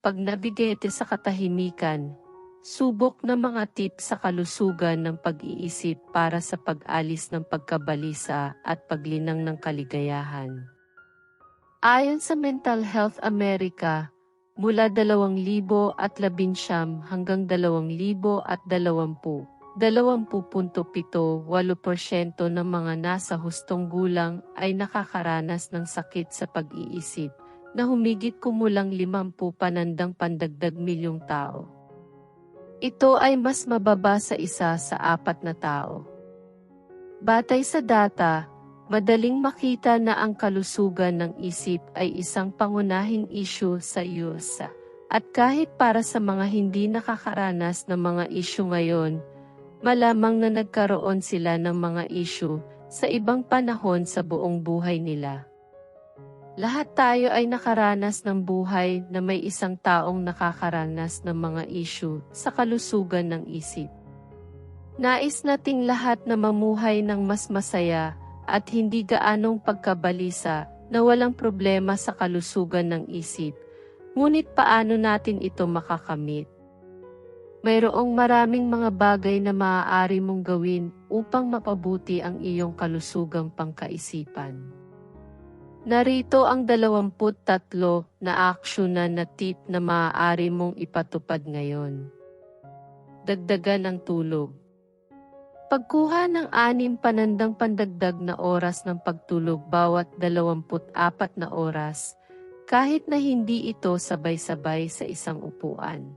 pag nabigete sa katahimikan, subok na mga tip sa kalusugan ng pag-iisip para sa pag-alis ng pagkabalisa at paglinang ng kaligayahan. Ayon sa Mental Health America, mula 2019 hanggang 2020, 20.78% ng mga nasa hustong gulang ay nakakaranas ng sakit sa pag-iisip, na humigit kumulang 50 panandang pandagdag milyong tao. Ito ay mas mababa sa isa sa apat na tao. Batay sa data, madaling makita na ang kalusugan ng isip ay isang pangunahing issue sa USA. At kahit para sa mga hindi nakakaranas ng mga issue ngayon, malamang na nagkaroon sila ng mga issue sa ibang panahon sa buong buhay nila. Lahat tayo ay nakaranas ng buhay na may isang taong nakakaranas ng mga issue sa kalusugan ng isip. Nais nating lahat na mamuhay ng mas masaya at hindi gaanong pagkabalisa na walang problema sa kalusugan ng isip. Ngunit paano natin ito makakamit? Mayroong maraming mga bagay na maaari mong gawin upang mapabuti ang iyong kalusugang pangkaisipan. Narito ang 23 na aksyonan na tip na maaari mong ipatupad ngayon. Dagdagan ang tulog. Pagkuha ng anim panandang pandagdag na oras ng pagtulog bawat 24 na oras, kahit na hindi ito sabay-sabay sa isang upuan.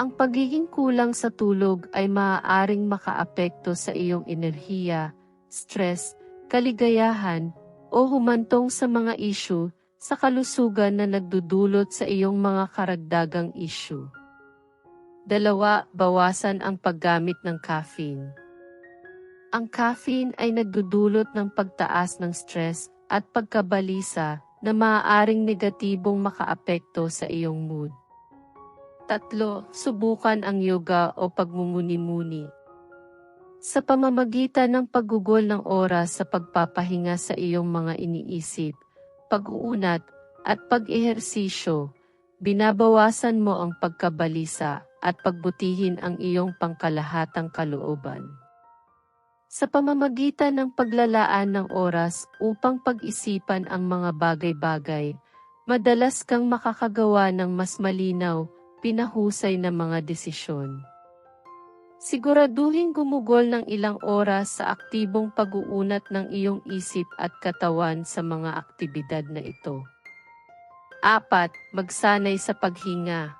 Ang pagiging kulang sa tulog ay maaaring makaapekto sa iyong enerhiya, stress, kaligayahan, o humantong sa mga issue sa kalusugan na nagdudulot sa iyong mga karagdagang issue. Dalawa, bawasan ang paggamit ng caffeine. Ang caffeine ay nagdudulot ng pagtaas ng stress at pagkabalisa na maaaring negatibong makaapekto sa iyong mood. Tatlo, subukan ang yoga o pagmumuni-muni. Sa pamamagitan ng paggugol ng oras sa pagpapahinga sa iyong mga iniisip, pag-uunat, at pag-ehersisyo, binabawasan mo ang pagkabalisa at pagbutihin ang iyong pangkalahatang kalooban. Sa pamamagitan ng paglalaan ng oras upang pag-isipan ang mga bagay-bagay, madalas kang makakagawa ng mas malinaw, pinahusay na mga desisyon. Siguraduhin gumugol ng ilang oras sa aktibong pag-uunat ng iyong isip at katawan sa mga aktibidad na ito. 4. Magsanay sa paghinga.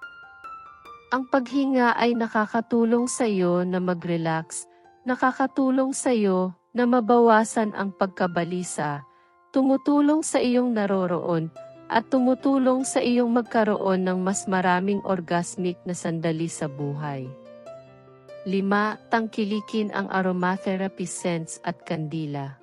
Ang paghinga ay nakakatulong sa iyo na mag-relax, nakakatulong sa iyo na mabawasan ang pagkabalisa, tumutulong sa iyong naroroon, at tumutulong sa iyong magkaroon ng mas maraming orgasmic na sandali sa buhay. 5. Tangkilikin ang aromatherapy scents at kandila.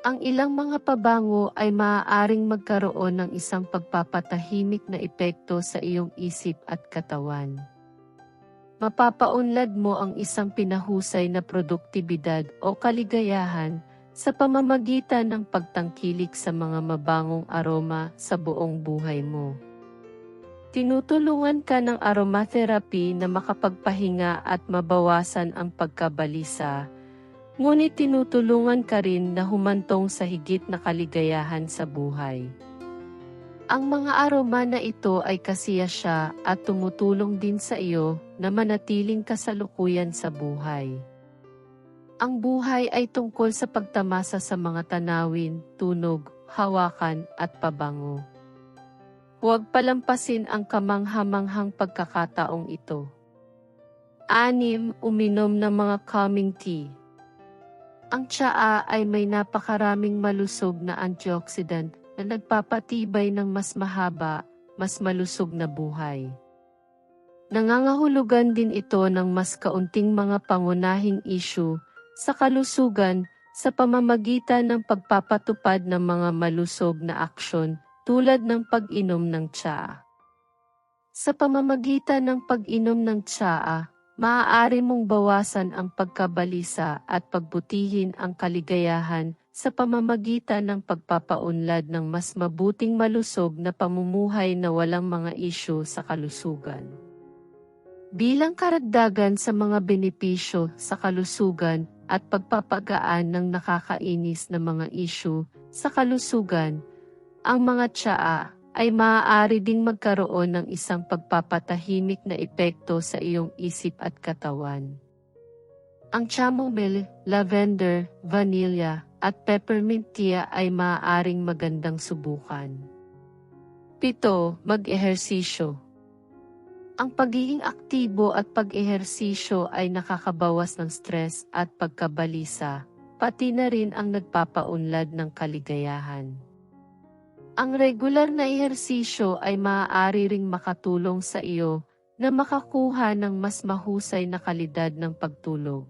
Ang ilang mga pabango ay maaaring magkaroon ng isang pagpapatahimik na epekto sa iyong isip at katawan. Mapapaunlad mo ang isang pinahusay na produktibidad o kaligayahan sa pamamagitan ng pagtangkilik sa mga mabangong aroma sa buong buhay mo. Tinutulungan ka ng aromatherapy na makapagpahinga at mabawasan ang pagkabalisa Ngunit tinutulungan ka rin na humantong sa higit na kaligayahan sa buhay. Ang mga aroma na ito ay kasiya siya at tumutulong din sa iyo na manatiling kasalukuyan sa buhay. Ang buhay ay tungkol sa pagtamasa sa mga tanawin, tunog, hawakan at pabango. Huwag palampasin ang kamanghamanghang pagkakataong ito. Anim, uminom ng mga calming tea ang tsaa ay may napakaraming malusog na antioxidant na nagpapatibay ng mas mahaba, mas malusog na buhay. Nangangahulugan din ito ng mas kaunting mga pangunahing issue sa kalusugan sa pamamagitan ng pagpapatupad ng mga malusog na aksyon tulad ng pag-inom ng tsaa. Sa pamamagitan ng pag-inom ng tsaa, maaari mong bawasan ang pagkabalisa at pagbutihin ang kaligayahan sa pamamagitan ng pagpapaunlad ng mas mabuting malusog na pamumuhay na walang mga isyu sa kalusugan. Bilang karagdagan sa mga benepisyo sa kalusugan at pagpapagaan ng nakakainis na mga isyu sa kalusugan, ang mga tsaa ay maaari ding magkaroon ng isang pagpapatahimik na epekto sa iyong isip at katawan. Ang chamomile, lavender, vanilla, at peppermint tea ay maaaring magandang subukan. Pito, mag-ehersisyo. Ang pagiging aktibo at pag-ehersisyo ay nakakabawas ng stress at pagkabalisa, pati na rin ang nagpapaunlad ng kaligayahan. Ang regular na ehersisyo ay maaari ring makatulong sa iyo na makakuha ng mas mahusay na kalidad ng pagtulog.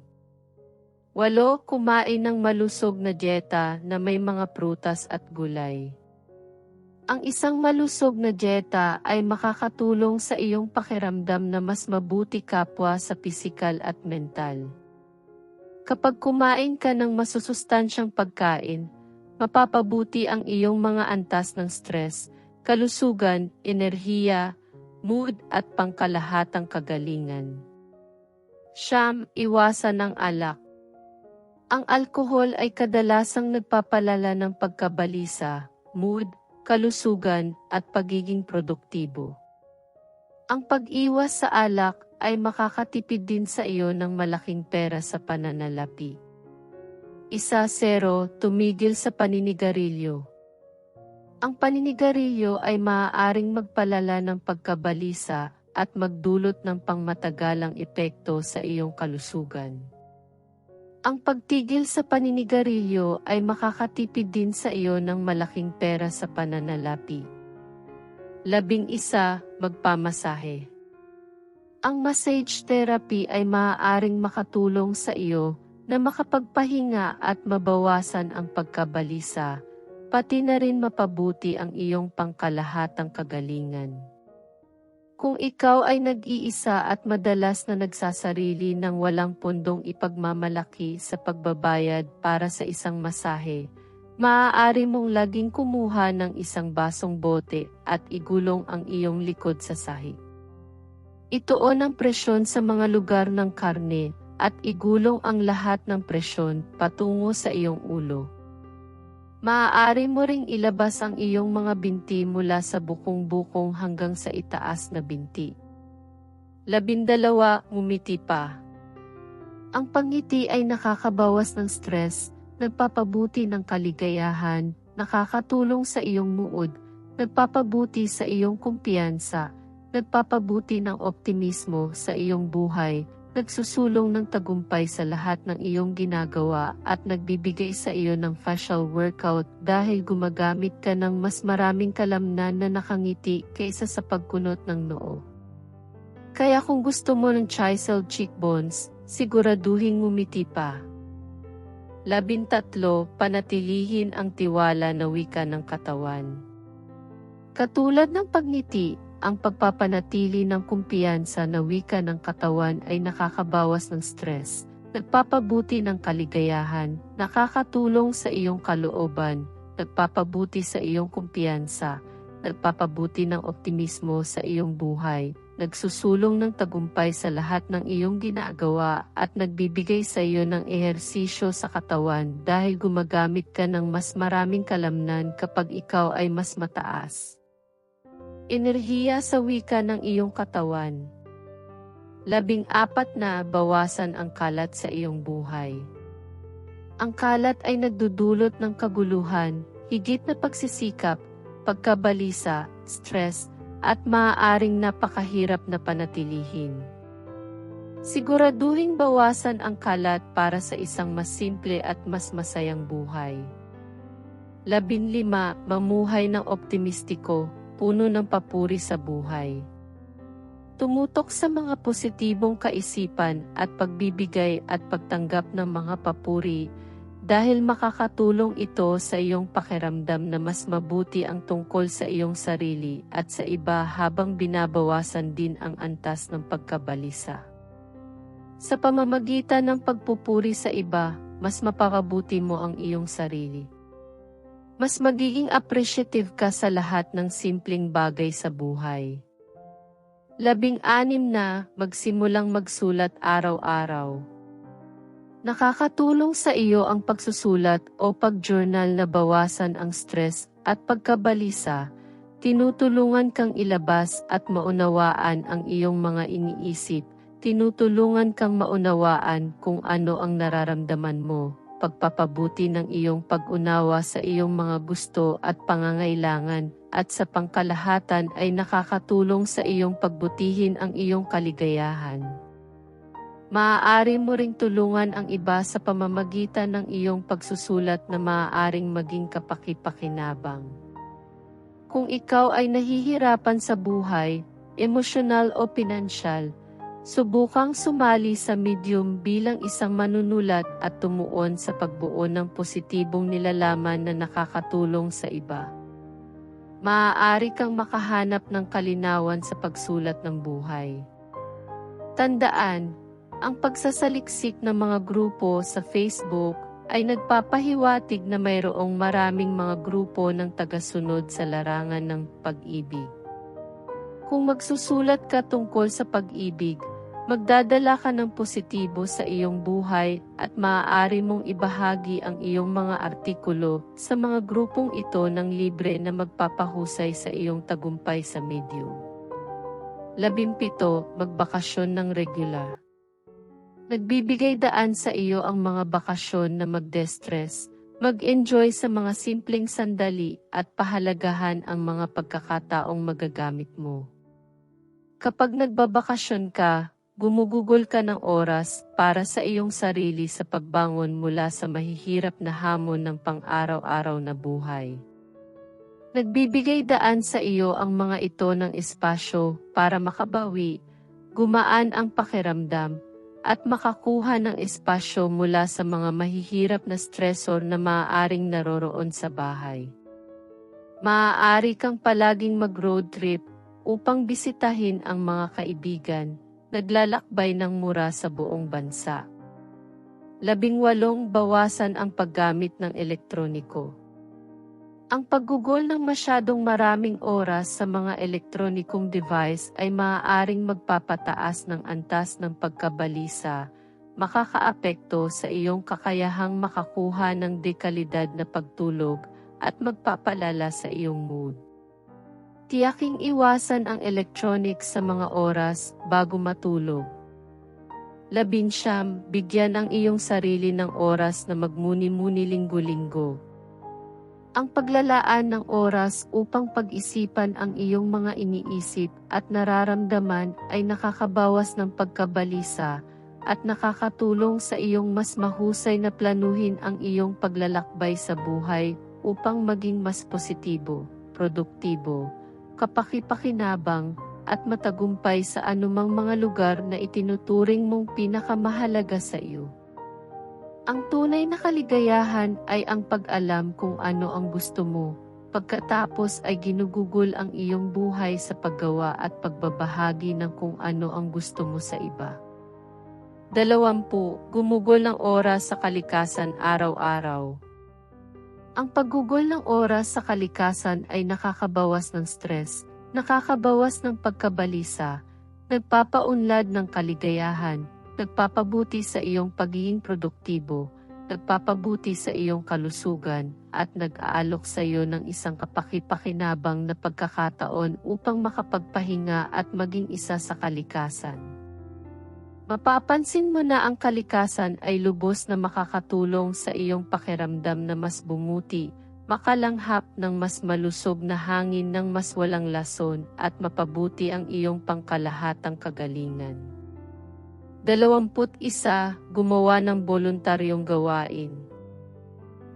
Walo, kumain ng malusog na dieta na may mga prutas at gulay. Ang isang malusog na dieta ay makakatulong sa iyong pakiramdam na mas mabuti kapwa sa pisikal at mental. Kapag kumain ka ng masusustansyang pagkain, mapapabuti ang iyong mga antas ng stress, kalusugan, enerhiya, mood at pangkalahatang kagalingan. Siyam, iwasan ng alak. Ang alkohol ay kadalasang nagpapalala ng pagkabalisa, mood, kalusugan, at pagiging produktibo. Ang pag-iwas sa alak ay makakatipid din sa iyo ng malaking pera sa pananalapi. Isa zero, tumigil sa paninigarilyo. Ang paninigarilyo ay maaaring magpalala ng pagkabalisa at magdulot ng pangmatagalang epekto sa iyong kalusugan. Ang pagtigil sa paninigarilyo ay makakatipid din sa iyo ng malaking pera sa pananalapi. Labing isa, magpamasahe. Ang massage therapy ay maaaring makatulong sa iyo na makapagpahinga at mabawasan ang pagkabalisa, pati na rin mapabuti ang iyong pangkalahatang kagalingan. Kung ikaw ay nag-iisa at madalas na nagsasarili ng walang pundong ipagmamalaki sa pagbabayad para sa isang masahe, maaari mong laging kumuha ng isang basong bote at igulong ang iyong likod sa sahig. Ituon ang presyon sa mga lugar ng karne at igulong ang lahat ng presyon patungo sa iyong ulo. Maaari mo ring ilabas ang iyong mga binti mula sa bukong-bukong hanggang sa itaas na binti. Labindalawa, ngumiti pa. Ang pangiti ay nakakabawas ng stress, nagpapabuti ng kaligayahan, nakakatulong sa iyong mood, nagpapabuti sa iyong kumpiyansa, nagpapabuti ng optimismo sa iyong buhay, nagsusulong ng tagumpay sa lahat ng iyong ginagawa at nagbibigay sa iyo ng facial workout dahil gumagamit ka ng mas maraming kalamnan na nakangiti kaysa sa pagkunot ng noo. Kaya kung gusto mo ng chiseled cheekbones, siguraduhin ngumiti pa. Labintatlo, panatilihin ang tiwala na wika ng katawan. Katulad ng pagngiti, ang pagpapanatili ng kumpiyansa na wika ng katawan ay nakakabawas ng stress, nagpapabuti ng kaligayahan, nakakatulong sa iyong kalooban, nagpapabuti sa iyong kumpiyansa, nagpapabuti ng optimismo sa iyong buhay, nagsusulong ng tagumpay sa lahat ng iyong ginagawa at nagbibigay sa iyo ng ehersisyo sa katawan dahil gumagamit ka ng mas maraming kalamnan kapag ikaw ay mas mataas. Enerhiya sa wika ng iyong katawan. Labing apat na bawasan ang kalat sa iyong buhay. Ang kalat ay nagdudulot ng kaguluhan, higit na pagsisikap, pagkabalisa, stress, at maaaring napakahirap na panatilihin. Siguraduhin bawasan ang kalat para sa isang mas simple at mas masayang buhay. Labinlima, mamuhay ng optimistiko, puno ng papuri sa buhay. Tumutok sa mga positibong kaisipan at pagbibigay at pagtanggap ng mga papuri dahil makakatulong ito sa iyong pakiramdam na mas mabuti ang tungkol sa iyong sarili at sa iba habang binabawasan din ang antas ng pagkabalisa. Sa pamamagitan ng pagpupuri sa iba, mas mapapabuti mo ang iyong sarili. Mas magiging appreciative ka sa lahat ng simpleng bagay sa buhay. Labing-anim na, magsimulang magsulat araw-araw. Nakakatulong sa iyo ang pagsusulat o pag-journal na bawasan ang stress at pagkabalisa, tinutulungan kang ilabas at maunawaan ang iyong mga iniisip, tinutulungan kang maunawaan kung ano ang nararamdaman mo, pagpapabuti ng iyong pag-unawa sa iyong mga gusto at pangangailangan, at sa pangkalahatan ay nakakatulong sa iyong pagbutihin ang iyong kaligayahan. Maaari mo ring tulungan ang iba sa pamamagitan ng iyong pagsusulat na maaaring maging kapakipakinabang. Kung ikaw ay nahihirapan sa buhay, emosyonal o pinansyal, Subukang sumali sa medium bilang isang manunulat at tumuon sa pagbuo ng positibong nilalaman na nakakatulong sa iba. Maaari kang makahanap ng kalinawan sa pagsulat ng buhay. Tandaan, ang pagsasaliksik ng mga grupo sa Facebook ay nagpapahiwatig na mayroong maraming mga grupo ng tagasunod sa larangan ng pag-ibig. Kung magsusulat ka tungkol sa pag-ibig, magdadala ka ng positibo sa iyong buhay at maaari mong ibahagi ang iyong mga artikulo sa mga grupong ito ng libre na magpapahusay sa iyong tagumpay sa medium. Labimpito, magbakasyon ng regular. Nagbibigay daan sa iyo ang mga bakasyon na mag-destress, mag-enjoy sa mga simpleng sandali at pahalagahan ang mga pagkakataong magagamit mo. Kapag nagbabakasyon ka, gumugugol ka ng oras para sa iyong sarili sa pagbangon mula sa mahihirap na hamon ng pang-araw-araw na buhay. Nagbibigay daan sa iyo ang mga ito ng espasyo para makabawi, gumaan ang pakiramdam, at makakuha ng espasyo mula sa mga mahihirap na stressor na maaaring naroroon sa bahay. Maaari kang palaging mag-road trip upang bisitahin ang mga kaibigan, naglalakbay ng mura sa buong bansa. Labing walong bawasan ang paggamit ng elektroniko. Ang paggugol ng masyadong maraming oras sa mga elektronikong device ay maaaring magpapataas ng antas ng pagkabalisa, makakaapekto sa iyong kakayahang makakuha ng dekalidad na pagtulog at magpapalala sa iyong mood. Tiyaking iwasan ang electronics sa mga oras bago matulog. Labinsyam, bigyan ang iyong sarili ng oras na magmuni-muni linggo-linggo. Ang paglalaan ng oras upang pag-isipan ang iyong mga iniisip at nararamdaman ay nakakabawas ng pagkabalisa at nakakatulong sa iyong mas mahusay na planuhin ang iyong paglalakbay sa buhay upang maging mas positibo, produktibo, kapakipakinabang, at matagumpay sa anumang mga lugar na itinuturing mong pinakamahalaga sa iyo. Ang tunay na kaligayahan ay ang pag-alam kung ano ang gusto mo, pagkatapos ay ginugugol ang iyong buhay sa paggawa at pagbabahagi ng kung ano ang gusto mo sa iba. Dalawampu, gumugol ng oras sa kalikasan araw-araw. Ang paggugol ng oras sa kalikasan ay nakakabawas ng stress, nakakabawas ng pagkabalisa, nagpapaunlad ng kaligayahan, nagpapabuti sa iyong pagiging produktibo, nagpapabuti sa iyong kalusugan, at nag-aalok sa iyo ng isang kapakipakinabang na pagkakataon upang makapagpahinga at maging isa sa kalikasan. Mapapansin mo na ang kalikasan ay lubos na makakatulong sa iyong pakiramdam na mas bumuti, makalanghap ng mas malusog na hangin ng mas walang lason at mapabuti ang iyong pangkalahatang kagalingan. 21. Gumawa ng voluntaryong gawain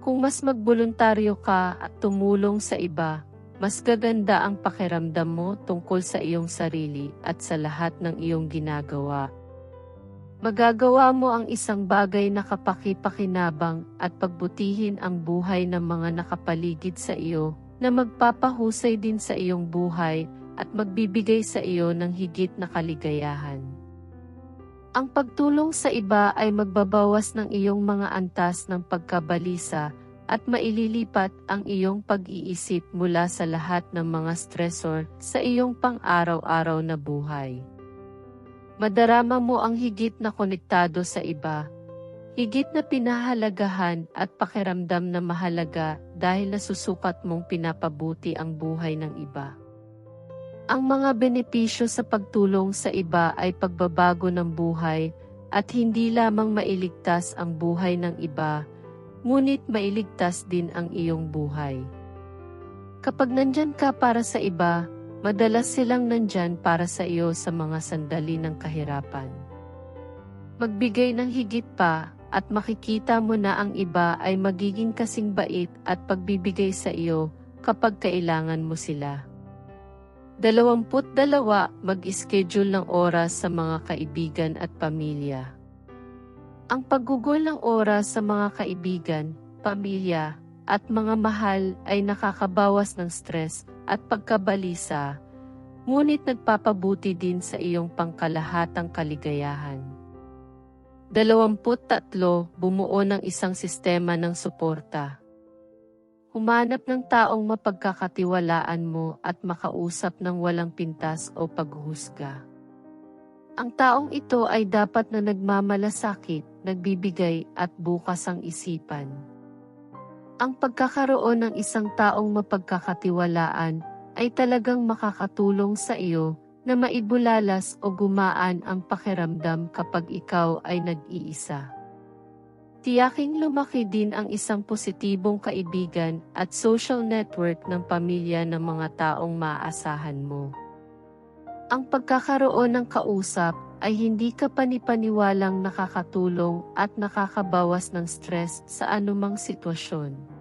Kung mas magboluntaryo ka at tumulong sa iba, mas gaganda ang pakiramdam mo tungkol sa iyong sarili at sa lahat ng iyong ginagawa. Magagawa mo ang isang bagay na kapakipakinabang at pagbutihin ang buhay ng mga nakapaligid sa iyo na magpapahusay din sa iyong buhay at magbibigay sa iyo ng higit na kaligayahan. Ang pagtulong sa iba ay magbabawas ng iyong mga antas ng pagkabalisa at maililipat ang iyong pag-iisip mula sa lahat ng mga stressor sa iyong pang-araw-araw na buhay. Madarama mo ang higit na konektado sa iba, higit na pinahalagahan at pakiramdam na mahalaga dahil nasusukat mong pinapabuti ang buhay ng iba. Ang mga benepisyo sa pagtulong sa iba ay pagbabago ng buhay at hindi lamang mailigtas ang buhay ng iba, ngunit mailigtas din ang iyong buhay. Kapag nandyan ka para sa iba, madalas silang nandyan para sa iyo sa mga sandali ng kahirapan. Magbigay ng higit pa at makikita mo na ang iba ay magiging kasing bait at pagbibigay sa iyo kapag kailangan mo sila. 22. Mag-schedule ng oras sa mga kaibigan at pamilya. Ang paggugol ng oras sa mga kaibigan, pamilya, at mga mahal ay nakakabawas ng stress at pagkabalisa, ngunit nagpapabuti din sa iyong pangkalahatang kaligayahan. 23. Bumuo ng isang sistema ng suporta. Humanap ng taong mapagkakatiwalaan mo at makausap ng walang pintas o paghuhusga. Ang taong ito ay dapat na nagmamalasakit, nagbibigay at bukas ang isipan. Ang pagkakaroon ng isang taong mapagkakatiwalaan ay talagang makakatulong sa iyo na maibulalas o gumaan ang pakiramdam kapag ikaw ay nag-iisa. Tiyaking lumaki din ang isang positibong kaibigan at social network ng pamilya ng mga taong maaasahan mo. Ang pagkakaroon ng kausap ay hindi ka panipaniwalang nakakatulong at nakakabawas ng stress sa anumang sitwasyon.